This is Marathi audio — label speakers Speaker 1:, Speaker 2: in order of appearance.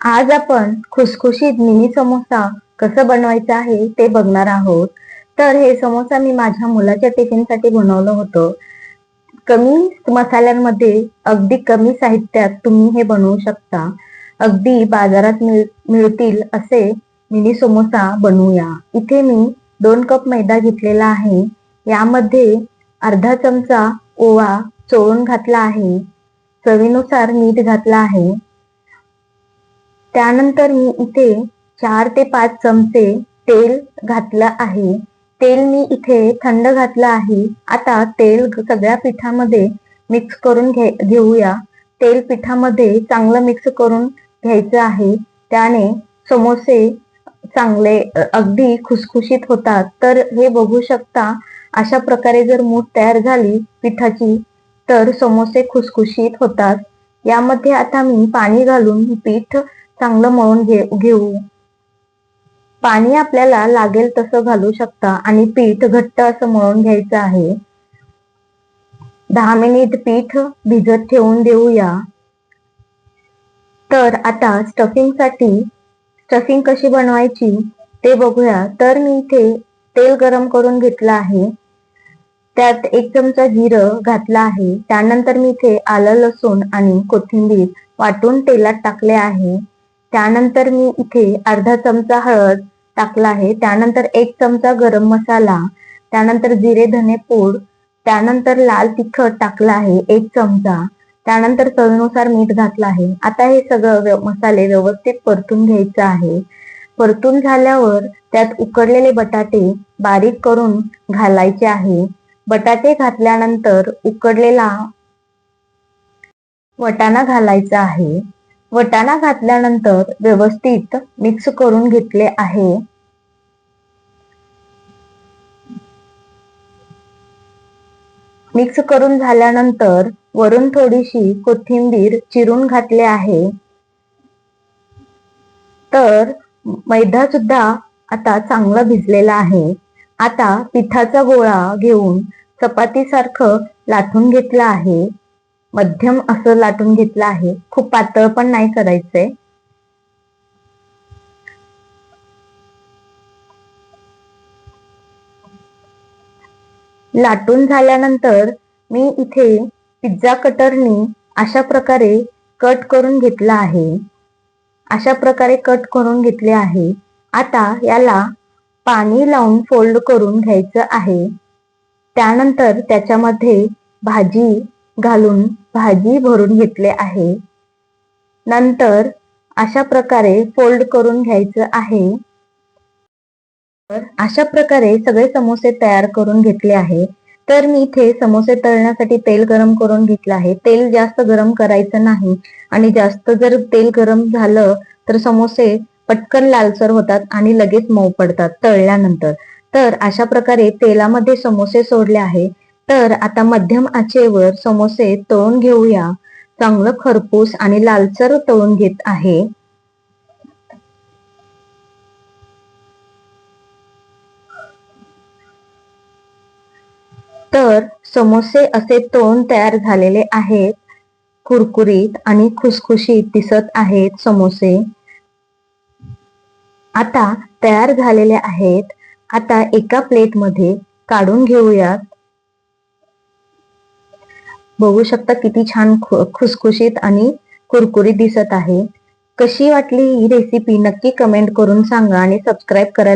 Speaker 1: आज आपण खुसखुशीत मिनी समोसा कसं बनवायचं आहे ते बघणार आहोत. तर हे समोसा मी माझ्या मुलाच्या टिफिनसाठी बनवलं होतं. कमी मसाल्यांमध्ये अगदी कमी साहित्यात तुम्ही हे बनवू शकता. अगदी बाजारात मिळ मिळतील असे मिनी समोसा बनवूया. इथे मी दोन कप मैदा घेतलेला आहे. यामध्ये अर्धा चमचा ओवा चोळून घातला आहे. चवीनुसार मीठ घातलं आहे. त्यानंतर मी इथे चार ते पाच चमचे तेल घातलं आहे. तेल मी इथे थंड घातलं आहे. आता तेल सगळ्या पिठामध्ये मिक्स करून घे घेऊया. तेल पिठामध्ये चांगलं मिक्स करून घ्यायचं आहे. त्याने समोसे चांगले अगदी खुसखुशीत होतात. तर हे बघू शकता अशा प्रकारे जर मूठ तयार झाली पिठाची तर समोसे खुसखुशीत होतात. यामध्ये आता मी पाणी घालून पीठ चांगलं मळून घे घेऊ. पाणी आपल्याला लागेल तसं घालू शकता आणि पीठ घट्ट असं मळून घ्यायचं आहे. दहा मिनिट पीठ भिजत ठेवून देऊया. तर आता स्टफिंगसाठी स्टफिंग कशी बनवायची ते बघूया. तर मी इथे तेल गरम करून घेतलं आहे. त्यात एक चमचा जिरं घातलं आहे. त्यानंतर मी इथे आलं लसूण आणि कोथिंबीर वाटून तेलात टाकले आहे. त्यानंतर मी इथे अर्धा चमचा हळद टाकला आहे. त्यानंतर एक चमचा गरम मसाला त्यानंतर जिरे धने पूड त्यानंतर लाल तिखट टाकलं आहे एक चमचा. त्यानंतर चवीनुसार मीठ घातलं आहे. आता हे सगळं मसाले व्यवस्थित परतून घ्यायचं आहे. परतून झाल्यावर त्यात उकडलेले बटाटे बारीक करून घालायचे आहे. बटाटे घातल्यानंतर उकडलेला वटाणा घालायचा आहे. वटाणा घातल्यानंतर व्यवस्थित मिक्स करून घेतले आहे. मिक्स करून झाल्यानंतर वरून थोडीशी कोथिंबीर चिरून घातले आहे. तर मैदा सुद्धा आता चांगला भिजलेला आहे. आता पिठाचा गोळा घेऊन चपातीसारखं लाटून घेतलं आहे. मध्यम असं लाटून घेतलं आहे. खूप पातळ पण नाही करायचंय. लाटून झाल्यानंतर मी इथे पिझ्झा कटरनी अशा प्रकारे कट करून घेतला आहे. अशा प्रकारे कट करून घेतले आहे. आता याला पाणी लावून फोल्ड करून घ्यायचं आहे. त्यानंतर त्याच्यामध्ये भाजी घालून भाजी भरून घेतले आहे. नंतर अशा प्रकारे फोल्ड करून घ्यायचं आहे. तर अशा प्रकारे सगळे समोसे तयार करून घेतले आहे. तर मी इथे समोसे तळण्यासाठी तेल गरम करून घेतलं आहे. तेल जास्त गरम करायचं नाही. आणि जास्त जर तेल गरम झालं तर समोसे पटकन लालसर होतात आणि लगेच मऊ पडतात तळल्यानंतर. तर अशा प्रकारे तेलामध्ये समोसे सोडले आहे. तर आता मध्यम आचेवर समोसे तळून घेऊया. चांगलं खरपूस आणि लालसर तळून घेत आहे. तर समोसे असे तोंड तयार झालेले आहेत. कुरकुरीत आणि खुसखुशीत दिसत आहेत समोसे. आता तयार झालेले आहेत. आता एका प्लेटमध्ये काढून घेऊयात. बघू शकता किती छान खुसखुशीत आणि कुरकुरीत दिसत आहे. कशी वाटली ही रेसिपी नक्की कमेंट करून सांगा आणि सबस्क्राईब करायला